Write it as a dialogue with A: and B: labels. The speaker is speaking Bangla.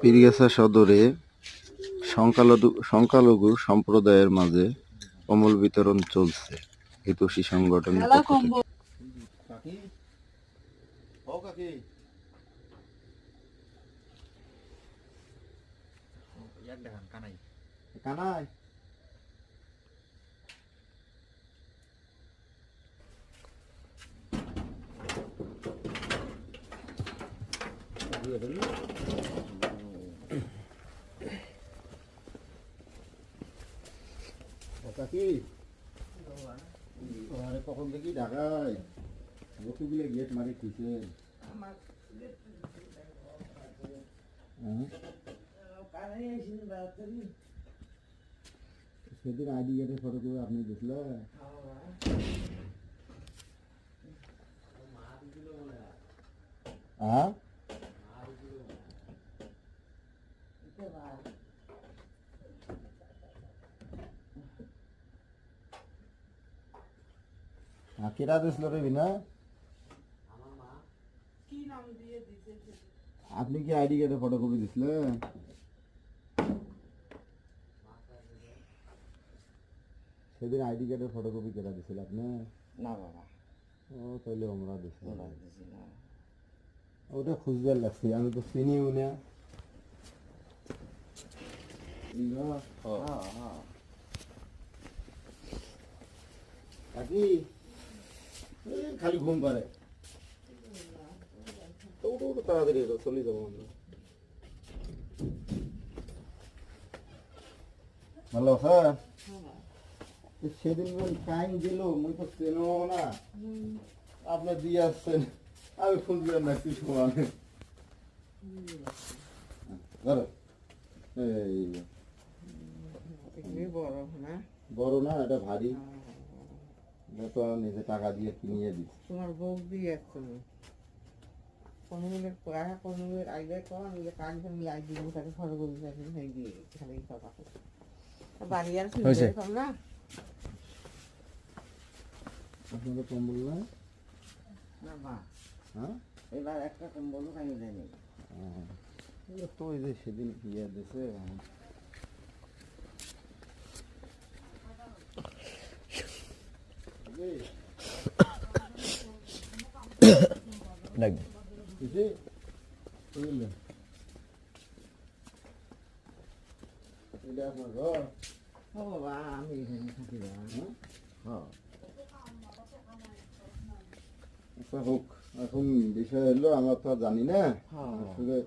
A: পীরগাছা সদরে সংখ্যালঘু সংখ্যালঘু সম্প্রদায়ের মাঝে কম্বল বিতরণ চলছে। হিতৈষী সংগঠনের পক্ষ থেকে।
B: কানাই
C: কানাই ও কাকি? আরে কখন থেকে ঢাকায়? কতগুলো গেট মারি খুঁজছে। সেদিন আইডি গেটের ফটো করে আপনি দেখলেন হ্যাঁ? হ্যাঁ কেটা দিছিল রে বিনা? আপনি কি আইডি কার্ডে ফটোকপি দিছিলেন সেদিন আইডি কার্ডের ফটোকপি কেটা দিছিল আপনি?
B: না বাবা।
C: ও তাহলে আমরা দিছিল। ওটা খুঁজবার লাগছে আমি তো চিনিও না।
B: হ্যাঁ হ্যাঁ।
C: কাকি? খালি ঘুম পারে তো তাড়াতাড়ি এলো চলে যাব আমরা। ভালো স্যার সেদিন টাইম দিল মুই তো চেনো না আপনি দিয়ে আসছেন। আমি ফোন ধরো। এই
B: এগুলি বড় না?
C: বড় না এটা ভারী। এটা তো নিজে টাকা দিয়ে কিনিয়ে দিচ্ছি
B: তোমার বউ দিয়ে আসছিল কনুমের পড়া কনুমের আইডিয়া করা নিলে কাজ আমি আই দিব তাকে ফটো করে দিতে হয়ে গিয়ে এখানে সব আছে বাড়ি আর
A: হয়েছে।
B: শুনতে না?
C: আপনাদের কম্বল না
B: না বা
C: হ্যাঁ?
B: এবার একটা কম্বল খাইয়ে দেয়নি।
C: তো ওই যে সেদিন ইয়ে দিছে বুঝলি? বুঝলেন? এটা আপনার ঘর
B: ও বাবা আমি এখানে থাকি না
C: হ্যাঁ?
B: হ্যাঁ
C: আচ্ছা হোক এখন বিষয় হলো আমরা তো জানি না
B: হ্যাঁ